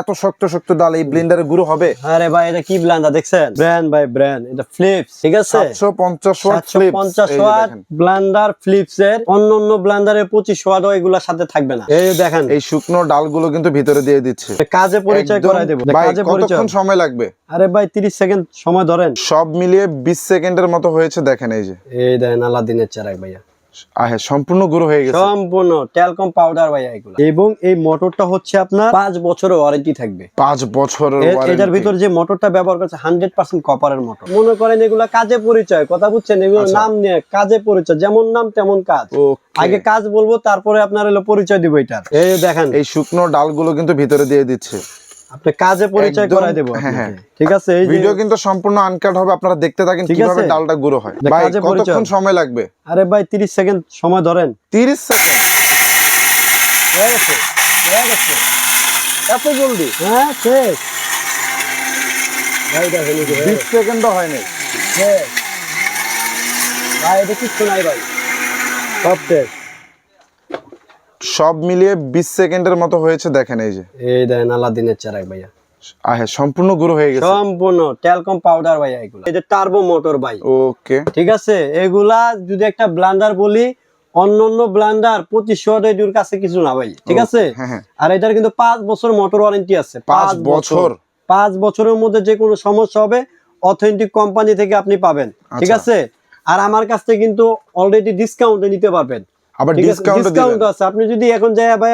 এত শক্ত শক্ত ডাল এই ব্লেন্ডারে গুঁড়ো হবে? আরে ভাই এটা কি ব্লান্ডার দেখছেন? ব্র্যান্ড বাই ব্র্যান্ড এটা ফ্লিপস ঠিক আছে? সাতশো পঞ্চাশ ওয়াট সাতশো পঞ্চাশ ওয়াট ব্লান্ডার ফ্লিপস এর অন্য অন্য ব্লান্ডারের পঁচিশ ওয়াট এগুলোর সাথে থাকবে না। এই দেখেন। এই শুকনো ডালগুলো কিন্তু ভিতরে দিয়ে দিচ্ছে। কাজে পরিচয় করাই দেবো। ভাই কাজে পরিচয়। কতক্ষণ সময় লাগবে? আরে ভাই তিরিশ সেকেন্ড সময় ধরেন। সব মিলিয়ে বিশ সেকেন্ডের মতো হয়েছে দেখেন এই যে। এই দেন আলাদিনের চেরাক ভাইয়া। আহে সম্পূর্ণ গুঁড়ো হয়ে গেছে। সম্পূর্ণ টেলকম পাউডার ভাইয়া এগুলো। এবং এই মোটরটা হচ্ছে আপনার পাঁচ বছরের ওয়ারেন্টি থাকবে। পাঁচ বছরের এটার ভিতর যে মোটরটা ব্যবহার করছে হান্ড্রেড পার্সেন্ট কপারের মোটর মনে করেন এগুলা কাজে পরিচয় কথা বুঝছেন? এগুলো আচ্ছা। নাম নিয়ে কাজে পরিচয় যেমন নাম তেমন কাজ। আগে কাজ বলব তারপরে আপনার হলো পরিচয় দিব এটার। এই দেখেন। এই শুকনো ডালগুলো কিন্তু ভিতরে দিয়ে দিচ্ছে। আপনি কাজে পরিচয় করাই দেবো হ্যাঁ। হ্যাঁ। ঠিক আছে এই ভিডিও কিন্তু সম্পূর্ণ আনকাট হবে আপনারা দেখতে থাকেন কীভাবে ডালটা গুঁড়ো হয়। ভাই কতক্ষণ সময় লাগবে? আরে ভাই তিরিশ সেকেন্ড সময় ধরেন। তিরিশ সেকেন্ড? হয়ে গেছে হয়ে গেছে। এত জলদি? হ্যাঁ শেষ। ভাই দেখেন এই যে হয়ে বিশ গেছে। সেকেন্ডও হয়নি। শেষ। ভাই এটা কিচ্ছু নাই ভাই। সব শেষ। সব মিলিয়ে বিশ সেকেন্ডের মতো হয়েছে দেখেন এই যে। এই দেখেন আলাদিনের চেরাক ভাইয়া। আহে সম্পূর্ণ গুঁড়ো হয়ে গেছে। সম্পূর্ণ টেলকম পাউডার ভাইয়া এগুলো। এটা টার্বো মোটর ভাই। ওকে। ঠিক আছে? এগুলা যদি একটা ব্লান্ডার বলি অন্য অন্য ব্লান্ডার পঁচিশশো এর কাছে কিছু না ভাই। ঠিক আছে? হ্যাঁ, হ্যাঁ। আর এটার কিন্তু পাঁচ বছর মোটর ওয়ারেন্টি আছে। পাঁচ বছর? পাঁচ বছরের মধ্যে যে কোনো সমস্যা হবে অথেন্টিক কোম্পানি থেকে আপনি পাবেন। ঠিক আচ্ছা। আছে? আর আমার কাছ থেকে কিন্তু অলরেডি ডিসকাউন্টে নিতে পারবেন। আবার আছে ডিসকাউন্ট ডিসকাউন্ট আছে। আপনি যদি এখন যাই ভাই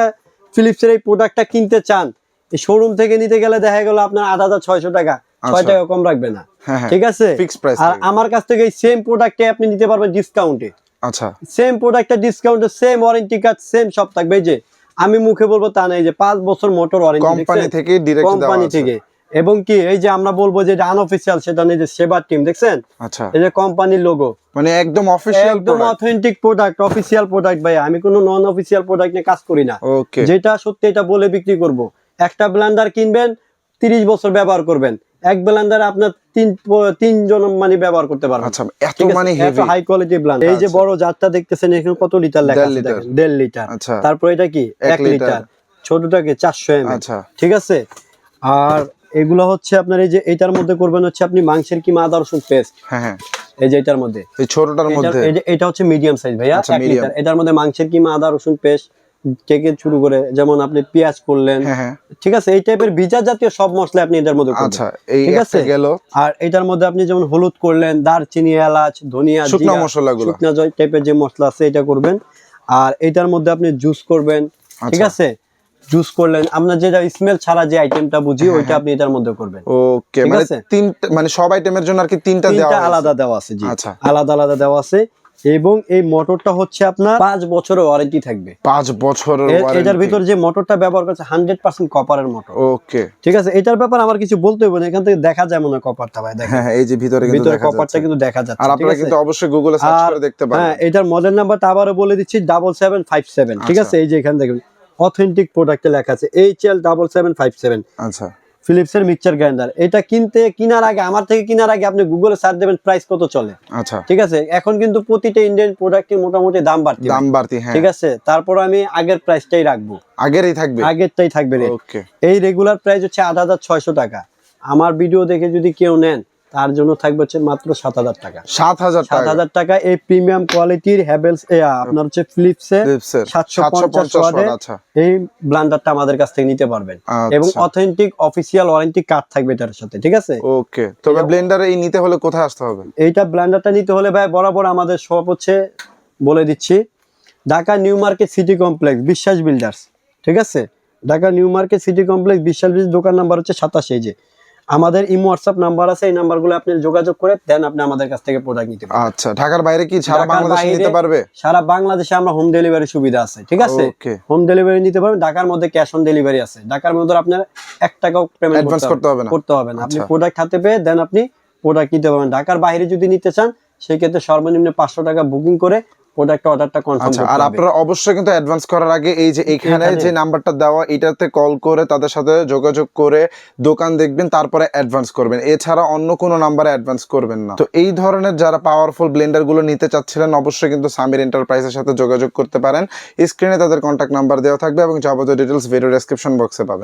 ফিলিপসের এই প্রোডাক্টটা কিনতে চান এই শোরুম থেকে নিতে গেলে দেখা গেল আপনার আট হাজার ছয়শো টাকা। ছয় আচ্ছা। টাকা কম রাখবে না। হ্যাঁ, হ্যাঁ। ঠিক আছে? আর আমার কাছ থেকে এই সেম প্রোডাক্টে আপনি নিতে পারবেন ডিসকাউন্টে আচ্ছা। সেম প্রোডাক্টটা ডিসকাউন্টে সেম ওয়ারেন্টি কার্ড সেম সব থাকবে। যে আমি মুখে বলব তা নেই যে পাঁচ বছর মোটর ওয়ারেন্টি কোম্পানি থেকে কোম্পানি থেকে। এবং কি এই যে আমরা বলব যে আনঅফিসিয়াল সেটা নেই যে সেবার টিম দেখছেন? আচ্ছা। এই যে কোম্পানির লোগো মানে একদম অফিসিয়াল একদম অথেন্টিক প্রোডাক্ট অফিসিয়াল প্রোডাক্ট ভাই আমি কোনো নন অফিসিয়াল প্রোডাক্ট নিয়ে কাজ করি না। ওকে যেটা সত্যি এটা বলে বিক্রি করব। একটা ব্লেন্ডার কিনবেন তিরিশ বছর ব্যবহার করবেন। এক ব্লেন্ডার আপনার তিন তিনজন মানে ব্যবহার করতে পারবেন। আচ্ছা এত মানে হেভি হাই কোয়ালিটি ব্লেন্ডার এই যে। বড় জারটা দেখতেছেন এখানে কত লিটার লেখা আছে। দেখেন দেড় লিটার আচ্ছা। তারপর এটা কি? এক এক লিটার। লিটার ছোটটাকে চারশো এম আচ্ছা। ঠিক আছে? আর এগুলো হচ্ছে আপনার এই যে এটার মধ্যে করবেন হচ্ছে আপনি মাংসের কিমা আদা রসুন পেস্ট। হ্যাঁ হ্যাঁ। এই যে এটার মধ্যে। এই ছোটটার মধ্যে? এই যে- এটা হচ্ছে মিডিয়াম সাইজ ভাইয়া আচ্ছা, এটার মধ্যে মাংসের কিমা আদা রসুন পেস্ট থেকে শুরু করে যেমন আপনি পেঁয়াজ করলেন। হ্যাঁ হ্যাঁ। ঠিক আছে এই টাইপের ভিজা জাতীয় সব মশলা আপনি এটার মধ্যে আচ্ছা ঠিক আছে? গেল। আর এটার মধ্যে আপনি যেমন হলুদ করলেন দারচিনি এলাচ ধনিয়া শুকনো মশলাগুলো। শুকনা টাইপের যে মশলা আছে এটা করবেন। আর এটার মধ্যে আপনি জুস করবেন। ঠিক আচ্ছা। আছে? জুস করলেন। আপনার যেটা স্মেল ছাড়া যে আইটেমটা বুঝি ওইটা আপনি এটার মধ্যে করবেন। ওকে ঠিক মানে আছে? তিনটা মানে সব আইটেমের জন্য আর কি তিনটা দেওয়া আলাদা দেওয়া আছে জি। আচ্ছা। আলাদা আলাদা দেওয়া আছে। এবং এই মোটরটা হচ্ছে আপনার পাঁচ বছরের ওয়ারেন্টি থাকবে। পাঁচ বছরের এটার ভিতর যে মোটরটা ব্যবহার করছে হান্ড্রেড পার্সেন্ট কপারের মোটর। ওকে ঠিক আছে? এটার ব্যাপার আমার কিছু বলতে হবে না এখান থেকে দেখা যায় মনে হয় কপারটা ভাই দেখেন। হ্যাঁ হ্যাঁ, এই যে ভিতরে ভিতরে কপারটা কিন্তু দেখা যাচ্ছে আর আপনারা কিন্তু অবশ্যই গুগলে সার্চ করে দেখতে পারেন। হ্যাঁ এটার মডেল নাম্বারটা আবারও বলে দিচ্ছি ডাবল সেভেন ফাইভ সেভেন ঠিক আচ্ছা। আছে? এই যে এখানে দেখুন। অথেন্টিক প্রোডাক্টে লেখা আছে H L double seven five seven আচ্ছা। ফিলিপস এর মিক্সচার গ্রাইন্ডার। এটা কিনতে কেনার আগে আমার থেকে কেনার আগে আপনি গুগলে সার্চ দেবেন প্রাইস কত চলে। আচ্ছা। ঠিক আছে? এখন কিন্তু প্রতিটা ইন্ডিয়ান প্রোডাক্টের মোটামুটি দাম বাড়তি। দাম বাড়তি হ্যাঁ। ঠিক আছে? তারপর আমি আগের প্রাইসটাই রাখব। আগেরই থাকবে? আগেরটাই থাকবে রে ওকে এই রেগুলার প্রাইস হচ্ছে আট হাজার ছয়শো টাকা। আমার ভিডিও দেখে যদি কেউ নেন তার জন্য থাকবে হচ্ছে মাত্র সাত হাজার টাকা। সাত হাজার সাত টাকা। হাজার টাকা এই প্রিমিয়াম কোয়ালিটির হ্যাভেলস আপনার হচ্ছে ফিলিপস সাতশো পঞ্চাশ আচ্ছা। এই ব্লান্ডারটা আমাদের কাছ থেকে নিতে পারবেন। আচ্ছা। এবং অথেন্টিক অফিসিয়াল ওয়ারেন্টি কার্ড থাকবে এটার সাথে ঠিক আছে? ওকে তবে ব্লেন্ডারে এই নিতে হলে কোথায় আসতে হবে? এইটা ব্লান্ডারটা নিতে হলে ভাই বরাবর আমাদের সব হচ্ছে বলে দিচ্ছি Dhaka new market city complex Biswas builders ঠিক আছে? Dhaka new market city complex Biswas builders দোকান নাম্বার হচ্ছে সাতাশ এই যে। আমাদের ইমো হোয়াটসঅ্যাপ নাম্বার আছে এই নাম্বারগুলো আপনি যোগাযোগ করে দেন আপনি আমাদের কাছ থেকে প্রোডাক্ট নিতে পারেন আচ্ছা ঢাকার বাইরে কি সারা বাংলাদেশ নিতে পারবে? সারা বাংলাদেশে আমরা হোম ডেলিভারি সুবিধা আছে ঠিক আছে? হোম ডেলিভারি নিতে পারবেন ঢাকার মধ্যে ক্যাশ অন ডেলিভারি আছে। ঢাকার মধ্যে আপনার এক টাকাও পেমেন্ট Advance করতে হবে না? করতে হবে না। আপনি আচ্ছা। প্রোডাক্ট হাতে পেয়ে দেন আপনি প্রোডাক্ট নিতে পারবেন। ঢাকার বাইরে যদি নিতে চান সেই ক্ষেত্রে সর্বনিম্ন পাঁচশো টাকা বুকিং করে প্রোডাক্ট অর্ডারটা কনফার্ম করতে আর আপনারা অবশ্যই কিন্তু অ্যাডভান্স করার আগে এই যে এখানে এখানে- যে নাম্বারটা দেওয়া এটাতে কল করে তাদের সাথে যোগাযোগ করে দোকান দেখবেন তারপরে অ্যাডভান্স করবেন। এছাড়া অন্য কোনো নাম্বারে অ্যাডভান্স করবেন না। তো এই ধরনের যারা পাওয়ারফুল ব্লেন্ডারগুলো নিতে চাচ্ছিলেন অবশ্যই কিন্তু সামির এন্টারপ্রাইজের সাথে যোগাযোগ করতে পারেন। স্ক্রিনে তাদের কন্ট্যাক্ট নাম্বার দেওয়া থাকবে এবং যাবতীয় ডিটেলস ভিডিও ডেসক্রিপশন বক্সে পাবেন।